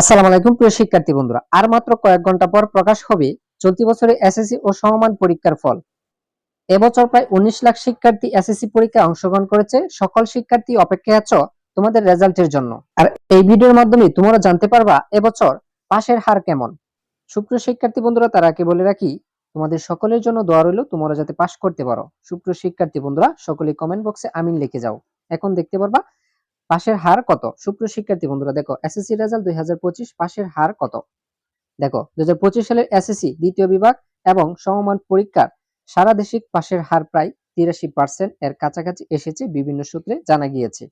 আসসালামু আলাইকুম, প্রিয় শিক্ষার্থী বন্ধুরা। আর মাত্র কয়েক ঘণ্টা পর প্রকাশ হবে চলতি বছরে এসএসসি ও সমমান পরীক্ষার ফল। এবছর প্রায় উনিশ লাখ শিক্ষার্থী এসএসসি পরীক্ষায় অংশগ্রহণ করেছে। সকল শিক্ষার্থী অপেক্ষায় আছো তোমাদের রেজাল্টের জন্য। আর এই ভিডিওর মাধ্যমে তোমরা জানতে পারবা এবছর পাশের হার কেমন। সুপ্রিয় শিক্ষার্থী বন্ধুরা, তার আগে বলে রাখি, তোমাদের সকলের জন্য দোয়া রইল, তোমরা যাতে পাশ করতে পারো। সুপ্রিয় শিক্ষার্থী বন্ধুরা সকলে কমেন্ট বক্সে আমিন লিখে যাও। এখন দেখতে পারবা পাশের হার কত? সুপ্রিয় শিক্ষার্থী বন্ধুরা, দেখো এসএসসি রেজাল্ট দুই পাশের হার কত? দেখো, দুই সালের এসএসসি দ্বিতীয় বিভাগ এবং সমমান পরীক্ষার সারা দেশিক পাশের হার প্রায় তিরাশি পার্সেন্ট এর কাছাকাছি এসেছে বিভিন্ন সূত্রে জানা গিয়েছে।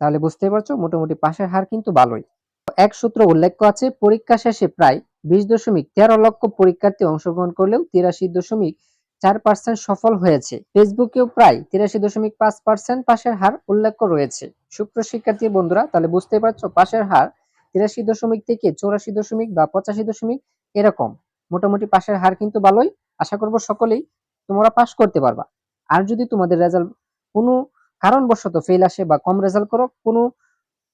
তাহলে বুঝতে পারছ, মোটামুটি পাশের হার কিন্তু ভালোই। এক সূত্র উল্লেখ আছে, পরীক্ষা শেষে প্রায় বিশ দশমিক তেরো লক্ষ পরীক্ষার্থী অংশগ্রহণ করলেও তিরাশি দশমিক চার পার্সেন্ট সফল হয়েছে। ফেসবুকেও প্রায় তিরাশি দশমিক পাঁচ পার্সেন্ট পাশের হার উল্লেখ রয়েছে। সুপ্র শিক্ষার্থী বন্ধুরা, তাহলে বুঝতে পারছ, পাশের হার তিরাশি দশমিক থেকে চৌরাশি দশমিক বা পঁচাশি দশমিক এরকম। মোটামুটি পাশের হার কিন্তু ভালোই। আশা করব সকলেই তোমরা পাস করতে পারবা। আর যদি তোমাদের রেজাল্ট কোনো কারণবশত ফেল আসে বা কম রেজাল্ট করো, কোনো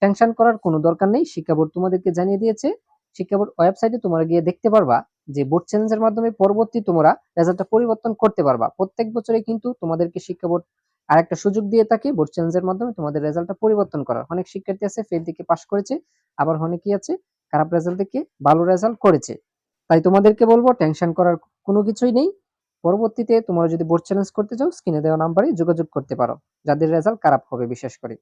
টেনশন করার কোনো দরকার নেই। শিক্ষা বোর্ড তোমাদেরকে জানিয়ে দিয়েছে। শিক্ষা বোর্ড ওয়েবসাইটে তোমরা গিয়ে দেখতে পারবা। যে বোর্ড চ্যালেঞ্জের মাধ্যমে পরবর্তী তোমরা রেজাল্টটা পরিবর্তন করতে পারবা। প্রত্যেক বছরে কিন্তু তোমাদেরকে শিক্ষা বোর্ড আরেকটা সুযোগ দিয়ে থাকে বোর্ড চ্যালেঞ্জের মাধ্যমে তোমাদের রেজাল্টটা পরিবর্তন করার। অনেক শিক্ষার্থী আছে ফেল থেকে পাশ করেছে, আবার অনেকেই আছে খারাপ রেজাল্ট থেকে ভালো রেজাল্ট করেছে। তাই তোমাদেরকে বলব টেনশন করার কোনো কিছুই নেই। পরবর্তীতে তোমরা যদি বোর্ড চ্যালেঞ্জ করতে চাও স্ক্রিনে দেওয়া নাম্বারে যোগাযোগ করতে পারো। যাদের রেজাল্ট খারাপ হবে বিশেষ করে।